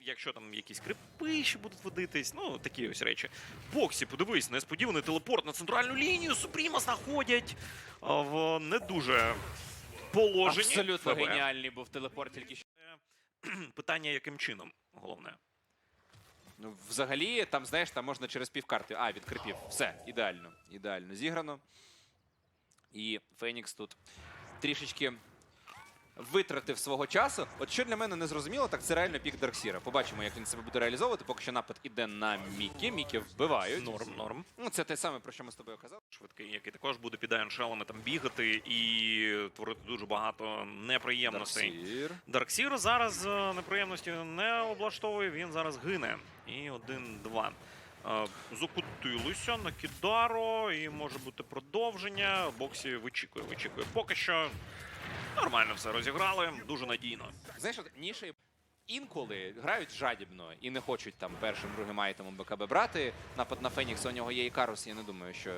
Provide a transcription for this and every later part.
Якщо там якісь крипи ще будуть водитись, ну такі ось речі. Боксі, подивись, несподіваний телепорт на центральну лінію. Супріма знаходять в не дуже положенні. Абсолютно ФБ. геніальний був телепорт тільки що. Питання, яким чином, головне. Ну, взагалі, там, знаєш, там можна через півкарти. А, від крипів. Все, ідеально. Ідеально зіграно. І Фенікс тут трішечки витратив свого часу. От що для мене не зрозуміло, так це реально пік Дарксіра. Побачимо, як він себе буде реалізовувати. Поки що напад іде на Мікі. Мікі вбивають. Норм, норм. Ну, це те саме, про що ми з тобою казали. Швидкий, який також буде під айоншелами там бігати і творити дуже багато неприємностей. Дарксір. Дарксір зараз е, неприємності не облаштовує, він зараз гине. І один-два. Е, Закутилися на Кідаро, і може бути продовження. Боксі вичікує, вичікує. Поки що нормально все розіграли, дуже надійно. Знаєш, ніші інколи грають жадібно і не хочуть там першим, другим айтемом БКБ брати. Напад на Фенікс, у нього є і Карус, я не думаю, що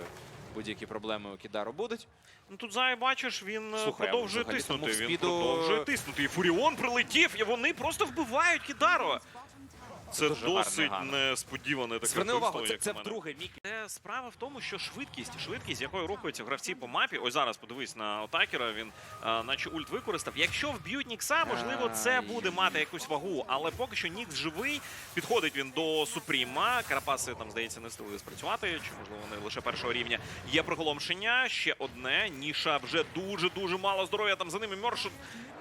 будь-які проблеми у Кідару будуть. Ну тут Зай, бачиш, він е, Слухай, продовжує тиснути. тому Він спіду- продовжує тиснути. І Фуріон прилетів, і вони просто вбивають Кідаро. Це дуже досить несподіване таке Зверни увагу, це, це вдруге Мікі. Це справа в тому, що швидкість, швидкість, якою рухаються гравці по мапі. Ось зараз подивись на Отакера. Він а, наче ульт використав. Якщо вб'ють Нікса, можливо, це буде мати якусь вагу. Але поки що Нікс живий. Підходить він до Супріма. Карапаси там здається не встигли спрацювати. Чи можливо вони лише першого рівня. Є приголомшення. Ще одне. Ніша вже дуже дуже мало здоров'я. Там за ними Мьоршин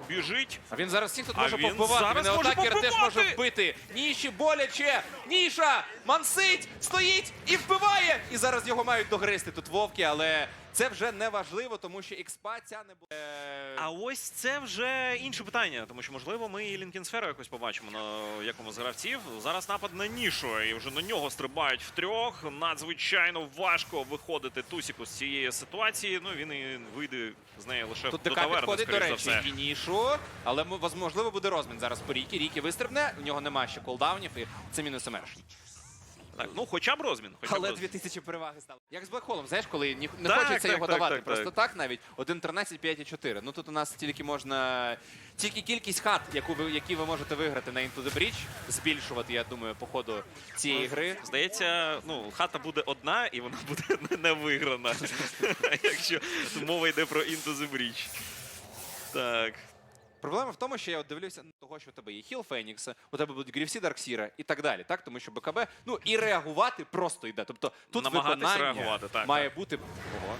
біжить. А він зараз всіх тут А може він повбивати. зараз він і може Отакер теж може вбити. Ніші боляче. Ніша мансить, стоїть і вбиває. І зараз його мають догризти тут вовки, але це вже не важливо, тому що експа ця не буде. А ось це вже інше питання, тому що можливо ми і Лінкінсферу якось побачимо на якому з гравців. Зараз напад на нішу, і вже на нього стрибають втрьох. Надзвичайно важко виходити Тусіку з цієї ситуації. Ну він і вийде з неї лише Тут до ДК таверни, підходить, до скоріш за речі, все. і нішу, але можливо буде розмін зараз по Рікі. Рікі вистрибне, у нього немає ще колдаунів, і це мінус емершн. Так, ну хоча б розмін. Хоча б Але розмін. 2000 переваги стало. Як з Блекхолом, знаєш, коли ні, не Так, хочеться так, його так, давати так, просто так. так навіть 1.13, 5 і 4. Ну тут у нас тільки можна. Тільки кількість хат, яку ви, які ви можете виграти на Into the Breach, збільшувати, я думаю, по ходу цієї гри. Здається, ну хата буде одна, і вона буде не- не виграна. Якщо мова йде про Into the Breach. Так. Проблема в тому, що я от дивлюся на того, що у тебе є Хіл Фенікса, у тебе будуть Грівсі Дарксіра і так далі. Так, тому що БКБ, ну і реагувати просто йде. Тобто тут Намагатись виконання реагувати, так, має бути. Ого.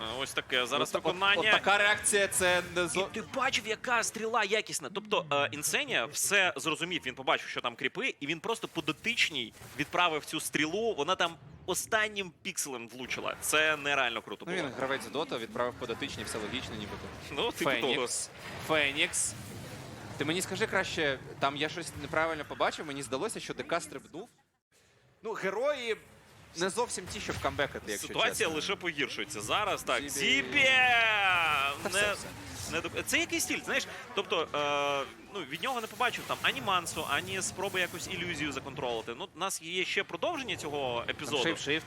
А, Ось таке. Зараз От- от- виконання. От, така реакція це не І ти бачив, яка стріла якісна. Тобто е, Інсенія все зрозумів. Він побачив, що там кріпи, і він просто по дотичній відправив цю стрілу. Вона там останнім пікселем влучила. Це нереально круто Ну було. він гравець дота, відправив податичні, все логічно, нібито. Ну, типу того. Фенікс. Фенікс. Ти мені скажи краще, там я щось неправильно побачив, мені здалося, що ДК стрибнув. Ну, герої не зовсім ті, щоб камбекати, якщо Ситуація чесно. лише погіршується. Зараз так. Зібі. Зібє! Та все, Не, все. Не доп- Це якийсь стіль, знаєш. Тобто, е, ну, від нього не побачив там ані мансу, ані спроби якусь ілюзію законтролити. Ну, у нас є ще продовження цього епізоду. Шифт-шифт.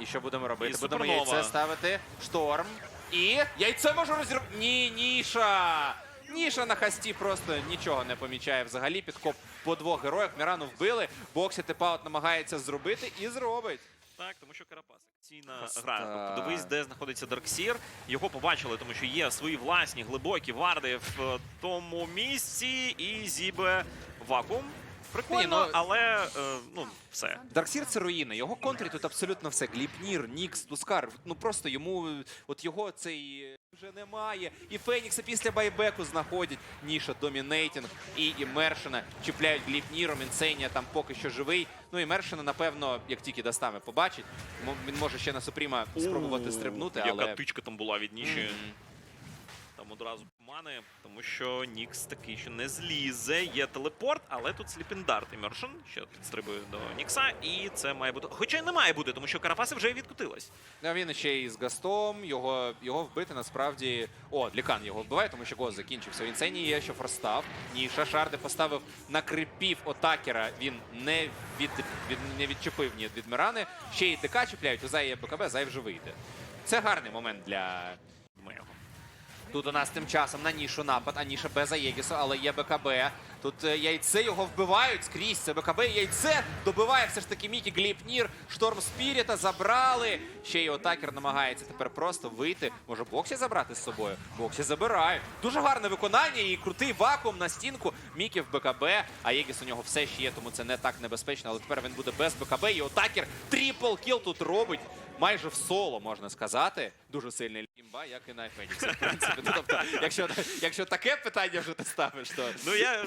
І що будемо робити? І будемо супернова. яйце ставити. Шторм. І яйце може розірвати. Ні, Ніша! Ніша на хасті просто нічого не помічає взагалі. Підкоп по двох героях. Мірану вбили. Боксі тепаут намагається зробити і зробить. Так, тому що Карапасик. Ційна гра. Подивись, де знаходиться Дарксір. Його побачили, тому що є свої власні глибокі варди в тому місці, і зібе вакуум. Прикольно, ну- але е, ну все. Дарксір це руїна. Його контрі тут абсолютно все. Гліпнір, Нікс, Тускар. Ну просто йому от його цей е, вже немає. І Фенікса після байбеку знаходять. Ніша, Домінейтінг і Імершина чіпляють Гліпніром. Інсенія там поки що живий. Ну і Мершина, напевно, як тільки Дастами побачить, він може ще на Супріма спробувати стрибнути, Яка тичка там була від Ніші. Там одразу мани, тому що Нікс такий ще не злізе. Є телепорт, але тут сліпіндарт і Мершин ще підстрибує до Нікса, і це має бути. Хоча й не має бути, тому що Карапаси вже відкотилась. А він ще і з Гастом, його, його вбити насправді. О, Лікан його вбиває, тому що Гоз закінчився. У Інсені є, що форстав. Ніша Шарди поставив на крипів Отакера. Він не від, від не відчепив ні від Мирани. Ще й ДК чіпляють, у Зай є БКБ, Зай вже вийде. Це гарний момент для. Тут у нас тим часом на нішу напад, а ніша без Аєгісу, але є БКБ. Тут е, яйце його вбивають скрізь. Це БКБ яйце добиває все ж таки Мікі Гліпнір. Шторм Спіріта забрали. Ще й Отакер намагається тепер просто вийти. Може Боксі забрати з собою? Боксі забирають. Дуже гарне виконання і крутий вакуум на стінку. Мікі в БКБ. А Єгіс у нього все ще є, тому це не так небезпечно. Але тепер він буде без БКБ. І Отакер трипл кіл тут робить. Майже в соло, можна сказати. Дуже сильний лімба, як і на Феніксі, в принципі. Ну, тобто, якщо, якщо таке питання вже ти ставиш, то Ну я,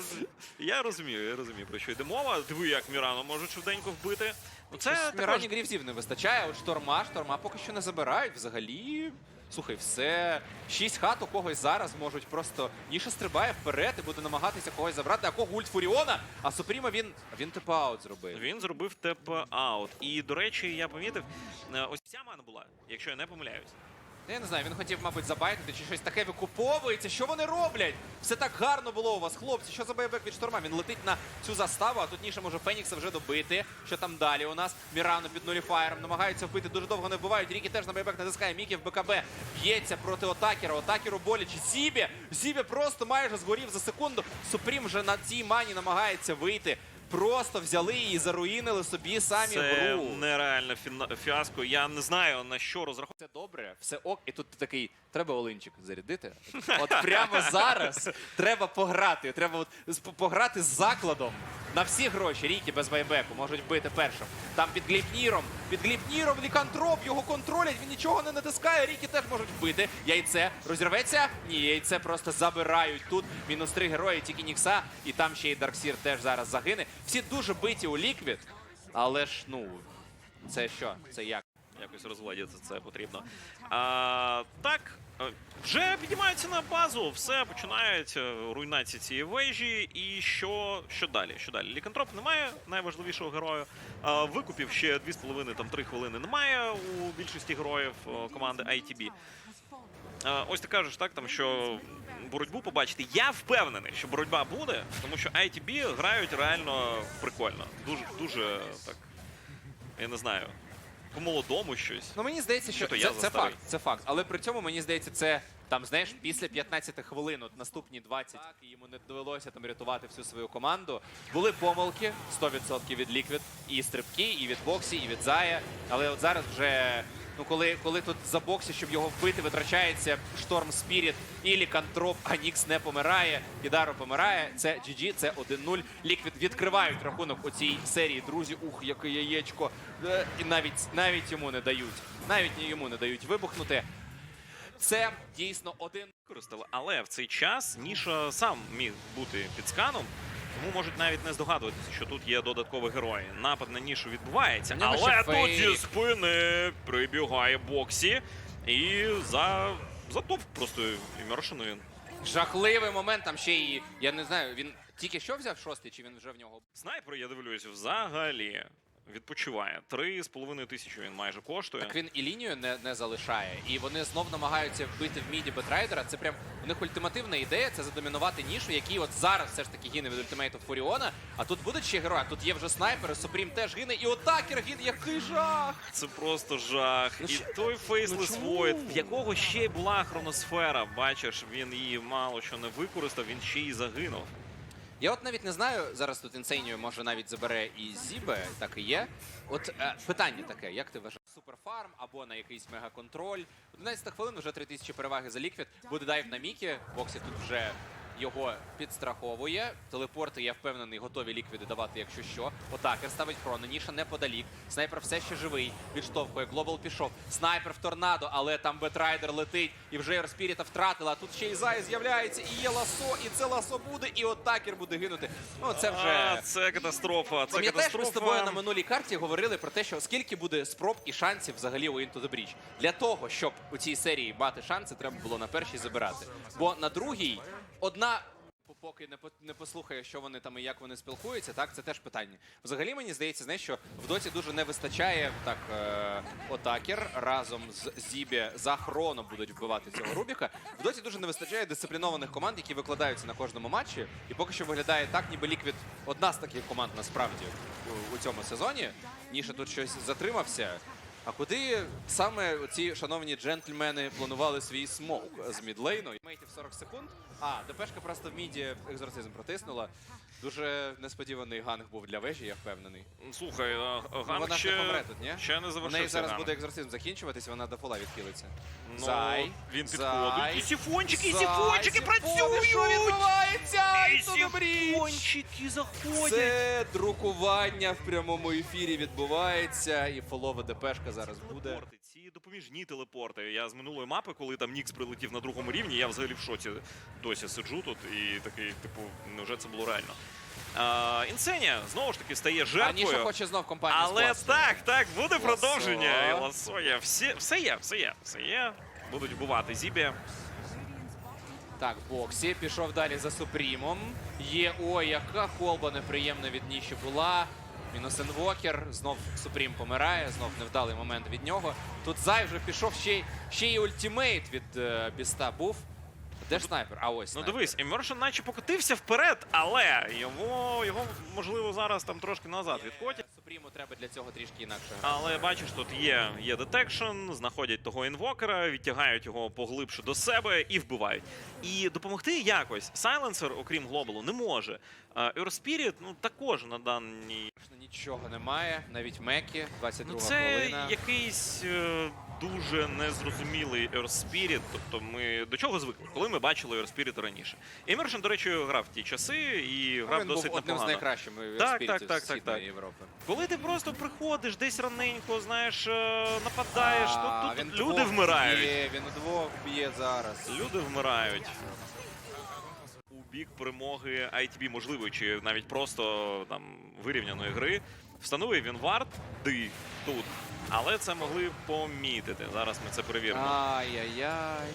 я розумію, я розумію, про що йде мова. Диви, як Мірано можуть швиденько вбити. Ну це Мірані також... Грівзів не вистачає. От шторма, шторма поки що не забирають. Взагалі, слухай, все. Шість хат у когось зараз можуть просто Ніша стрибає вперед і буде намагатися когось забрати. А кого ульт Фуріона? А Супріма він він теп-аут зробив. Він зробив теп-аут. І, до речі, я помітив, е, ось ця мана була, якщо я не помиляюсь. Я не знаю, він хотів, мабуть, забайтити чи щось таке викуповується. Що вони роблять? Все так гарно було у вас, хлопці. Що за байбек від шторма? Він летить на цю заставу, а тут ніше може Фенікса вже добити. Що там далі у нас? Мірано під нуліфаєром намагаються вбити. Дуже довго не вбивають. Рікі теж на байбек натискає. Мікі в БКБ б'ється проти Отакера. Отакеру боляче. Зібі! Зібі просто майже згорів за секунду. Супрім вже на цій мані намагається вийти. Просто взяли і заруїнили собі самі Це гру. нереальне фіна- фіаско. Я не знаю на що розраховувати. Все добре, все ок, і тут ти такий, треба Олинчик зарядити. От прямо зараз треба пограти. Треба от з- пограти з закладом на всі гроші. Рікі без байбеку можуть бити першим. Там під гліпніром, під гліпніром лікантроп, його контролять, він нічого не натискає. Рікі теж можуть вбити. Яйце розірветься? Ні, яйце просто забирають тут. Мінус три герої, тільки Нікса, і там ще й Дарксір теж зараз загине. Всі дуже биті у ліквід, але ж ну. Це що? Це як? Якось розгладіти це потрібно. А, так, вже піднімаються на базу, все починають е, руйнації цієї вежі. І що, що далі? Що далі? Лікантроп немає найважливішого героя. А, викупів ще 2,5 там 3 хвилини немає у більшості героїв е, команди ITB. Е, Ось ти кажеш, так, там, що боротьбу побачити. Я впевнений, що боротьба буде, тому що ITB грають реально прикольно. Дуже, дуже так. Я не знаю. По-молодому щось. Ну мені здається, що то це, я це факт. Це факт. Але при цьому мені здається, це там, знаєш, після 15 хвилин, от наступні 20, так, і йому не довелося там рятувати всю свою команду. Були помилки 100% від Liquid, і стрибки, і від Боксі, і від Зая. Але от зараз вже. Ну, коли, коли тут за боксі, щоб його вбити, витрачається Шторм Спіріт і Лікантроп, а Нікс не помирає, Ідаро помирає. Це GG, це 1-0. Ліквід відкривають рахунок у цій серії. Друзі, ух, яке яєчко. Е, І навіть, навіть йому не дають. Навіть йому не дають вибухнути. Це дійсно один. Але в цей час Ніша сам міг бути під сканом, тому можуть навіть не здогадуватися, що тут є додаткові герої. Напад на нішу відбувається, У але ще тут фейк. зі спини прибігає боксі і за затовп просто імершений він. Жахливий момент. Там ще і я не знаю, він тільки що взяв шостий, чи він вже в нього Снайпер, я дивлюсь, взагалі відпочиває. Три з половиною тисячі він майже коштує. Так він і лінію не, не залишає, і вони знов намагаються вбити в міді Бетрайдера. Це прям у них ультимативна ідея це задомінувати нішу, який от зараз все ж таки гине від ультимейту Фуріона. А тут будуть ще герої. Тут є вже снайпери, Супрім теж гине, і отакер гине. Який жах! Це просто жах. Ну і що- той Faceless чому? Void, в якого ще й була хроносфера. Бачиш, він її мало що не використав, він ще й загинув. Я от навіть не знаю, зараз тут інсейнію може навіть забере і Зібе, так і є. От е, питання таке: як ти вважаєш? Суперфарм або на якийсь мегаконтроль? 11 хвилин вже 3000 переваги за ліквід. Буде дайв на Мікі. Боксі тут вже його підстраховує. Телепорти, я впевнений, готові ліквіди давати, якщо що. Отакер ставить хроно, ніша неподалік. Снайпер все ще живий. Відштовхує. Глобал пішов. Снайпер в торнадо, але там Бетрайдер летить і вже Ерспіріта втратила. Тут ще і Зай з'являється, і є ласо, і це ласо буде, і отакер буде гинути. Ну це вже. А, це катастрофа. Це Пам'ятаєш, ми з тобою на минулій карті говорили про те, що скільки буде спроб і шансів взагалі у Into the Breach. Для того, щоб у цій серії мати шанси, треба було на першій забирати. Бо на другій одна. Поки не не послухає, що вони там і як вони спілкуються, так це теж питання. Взагалі мені здається, знаєш, що в доці дуже не вистачає так. Е, Отакер разом з Зібі за хроно будуть вбивати цього Рубіка. В доці дуже не вистачає дисциплінованих команд, які викладаються на кожному матчі. І поки що виглядає так, ніби Ліквід одна з таких команд насправді у, у цьому сезоні. Ніша тут щось затримався. А куди саме ці шановні джентльмени планували свій смоук з мідлейну? Мейтів 40 секунд. А, ДПшка просто в міді екзорцизм протиснула. Дуже несподіваний ганг був для вежі, я впевнений. Слухай, а, Ну, Ганг вона ж не ще, помре тут, ні? ще не У неї зараз Ганг. буде екзорцизм закінчуватись, вона до фола відхилиться. Ну, Зай, він Зай, підходить. І сіфончики, і сіфончики працюють! Що відбувається? І сіфончики заходять! Це друкування в прямому ефірі відбувається, і фолова ДПшка зараз буде. Телепорти, ці допоміжні телепорти. Я з минулої мапи, коли там Нікс прилетів на другому рівні, я взагалі в шоці досі сиджу тут і такий, типу, невже це було реально. А, Інсенія знову ж таки стає жертвою. хоче знов компанію Але скласти. так, так, буде Ласо. продовження. І ласо є. Всі, все є, все є, все є. Будуть вбивати Зібі. Так, Боксі пішов далі за Супрімом. Є ой, яка колба неприємна від Ніші була. Мінус інвокер. Знов Супрім помирає, знов невдалий момент від нього. Тут Зай вже пішов ще й ще й ультимейт від е, Біста був. Де ж снайпер? А ось Ну снайпер. дивись, Immersion наче покотився вперед, але його, його можливо зараз там трошки назад відкотять. Супріму треба для цього трішки інакше. Але бачиш, тут є, є детекшн, знаходять того інвокера, відтягають його поглибше до себе і вбивають. І допомогти якось Сайленсер, окрім глобалу, не може. Eurspirit, ну також на даній. Нічого немає, навіть Мекі, 22 Ну це хвилина. якийсь е, дуже незрозумілий Eurspirit. Тобто ми до чого звикли, коли ми бачили Eurspirit раніше. Immersion, до речі, грав в ті часи і Ну, грав він був досить одним з найкращих Так, так, так, так, так. Європи. Коли ти просто приходиш десь раненько, знаєш, е, нападаєш, А, тут, він тут люди вмирають. Б'є, він двох б'є зараз. Люди вмирають. Бік перемоги ITB можливої, чи навіть просто там вирівняної гри. Встановив він варт ди тут. Але це могли помітити. Зараз ми це перевіримо. Ай-яй-яй.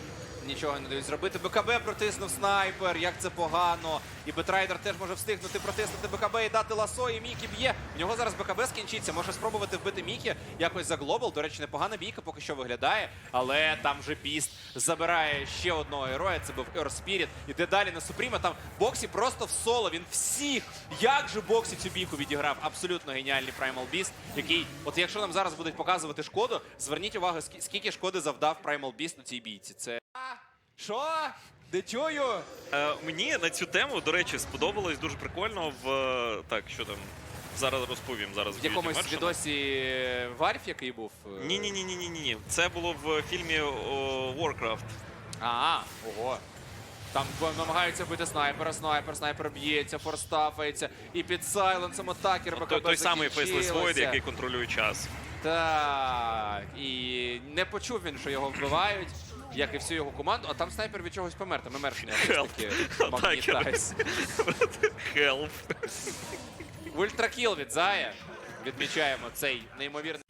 Нічого не дають зробити. БКБ протиснув снайпер. Як це погано. І Бетрайдер теж може встигнути протиснути БКБ і дати ласо, і Мікі б'є. В нього зараз БКБ скінчиться. Може спробувати вбити Мікі якось за глобал. До речі, непогана бійка поки що виглядає. Але там же Біст забирає ще одного героя. Це був Earth Spirit. Іде далі на Супріма. Там Боксі просто в соло. Він всіх. Як же Боксі цю бійку відіграв? Абсолютно геніальний Primal Beast, який, от якщо нам зараз будуть показувати шкоду, зверніть увагу, скільки шкоди завдав Primal Beast у цій бійці. Це. Що? Де чую? Е, мені на цю тему, до речі, сподобалось дуже прикольно в. е, Так, що там. Зараз розповім. Зараз В якомусь Immersion. відосі Варф, який був. Ні, ні, ні, ні, ні, ні. Це було в фільмі о, Warcraft. А, ого. Там намагаються бити снайпера, снайпер, снайпер б'ється, форстафається. І під сайленсом атакер Той, БКБ той самий Faceless Void, який контролює час. Так. І не почув він, що його вбивають, як і всю його команду, а там снайпер від чогось помер. Там Help. таки магнітайз. Help. Ультракіл від Зая. Відмічаємо цей неймовірний.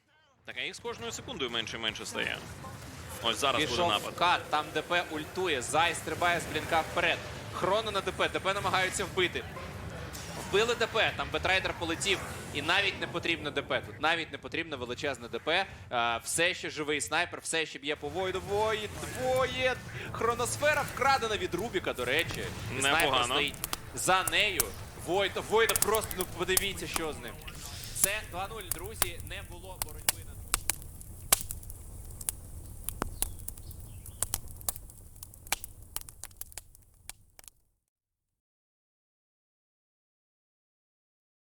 Так, а їх з кожною секундою менше і менше стає. Ось зараз буде напад. вкат, там ДП ультує, Зай стрибає з блінка вперед. Хроно на ДП, ДП намагаються вбити. Вбили ДП, там Бетрайдер полетів, і навіть не потрібно ДП. Тут навіть не потрібно величезне ДП. А, все ще живий снайпер, все ще б'є по Войду. Воїд, двоє! Хроносфера вкрадена від Рубіка, до речі. І Снайпер стоїть за нею. Войда, Войда просто, ну подивіться, що з ним. Це 2-0, друзі, не було боротьби